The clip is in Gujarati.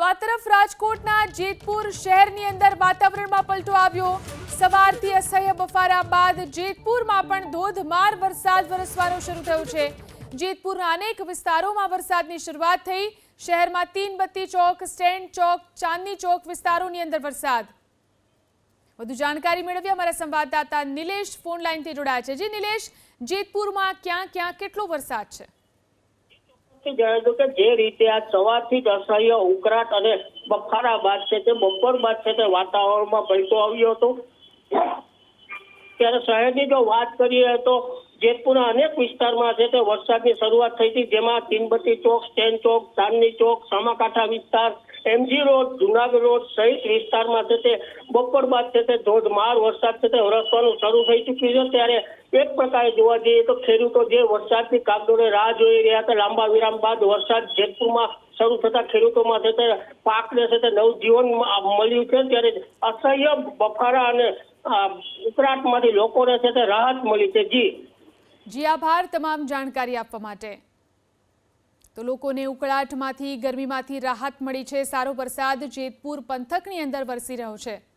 તો આ તરફ રાજકોટના જેતપુર શહેરની અંદર વાતાવરણમાં પલટો આવ્યો. સવારથી અસહ્ય બફારા બાદ જેતપુરમાં પણ ધોધમાર વરસાદ વરસવાનો શરૂ થયો છે. જેતપુરના અનેક વિસ્તારોમાં વરસાદની શરૂઆત થઈ. શહેરમાં તીનબત્તી ચોક સ્ટેન્ડ ચોક, ચાંદની ચોક વિસ્તારોની અંદર વરસાદ. વધુ જાણકારી મેળવી અમારા સંવાદદાતા નિલેશ ફોન લાઈનથી જોડાયા છે. જી નિલેશ, જેતપુરમાં ક્યાં ક્યાં કેટલો વરસાદ છે? થી જણાવ્યું કે જે રીતે આ સવારથી જ અસહ્ય ઉકળાટ અને બફારા બાદ છે તે બપોર બાદ છે તે વાતાવરણમાં પલટો આવ્યો હતો. ત્યારે શહેરની જો વાત કરીએ તો જેતપુરના અનેક વિસ્તારમાં છે તે વરસાદની શરૂઆત થઈ હતી, જેમાં તીનબત્તી ચોક સ્ટેન્ડ ચોક ચાંદની ચોક, સામાકાંઠા વિસ્તાર એમજી રોડ જુનાગઢ રોડ સહિત વિસ્તારમાં છે તે બપોર બાદ છે તે ધોધમાર વરસાદ છે તે વરસવાનું શરૂ થઈ ચૂક્યું છે. ત્યારે એક પ્રકારે જોવા જઈએ તો ખેડૂતો જે વરસાદની કાગડોળે રાહ જોઈ રહ્યા હતા, લાંબા વિરામ બાદ વરસાદ જેતપુરમાં શરૂ થતા ખેડૂતોમાં છે તે પાકને છે તે નવજીવન મળ્યું છે. ત્યારે અસહ્ય બફારા અને ઉકળાટમાંથી લોકોને છે તે રાહત મળી છે. જી. જી, આભાર તમામ જાણકારી આપવા માટે. તો લોકોને ઉકળાટમાંથી, ગરમીમાંથી રાહત મળી છે. સારો વરસાદ જેતપુર પંથકની અંદર વરસી રહ્યો છે.